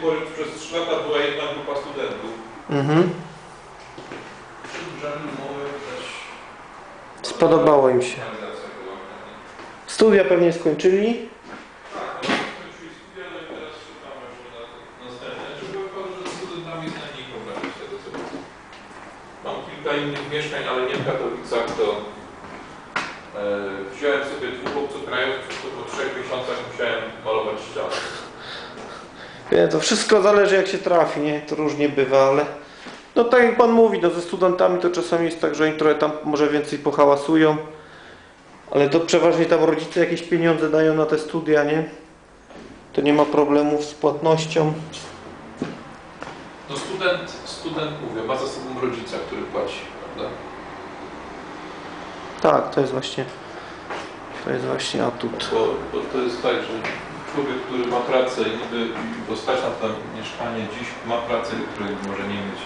pory przez 3 lata była jedna grupa studentów. Mhm. Spodobało im się. Studia pewnie skończyli. Mam kilka innych mieszkań, ale nie w Katowicach, to e, wziąłem sobie Wie, To wszystko zależy jak się trafi, nie? To różnie bywa, ale no tak jak Pan mówi, no ze studentami to czasami jest tak, że oni trochę tam może więcej pohałasują, ale to przeważnie tam rodzice jakieś pieniądze dają na te studia, nie? To nie ma problemów z płatnością. No student, student mówię, ma za sobą rodzica, który płaci, prawda? Tak, to jest właśnie to jest właśnie atut. Bo, bo to jest tak, że człowiek, który ma pracę i niby go stać na to mieszkanie, dziś ma pracę, której może nie mieć.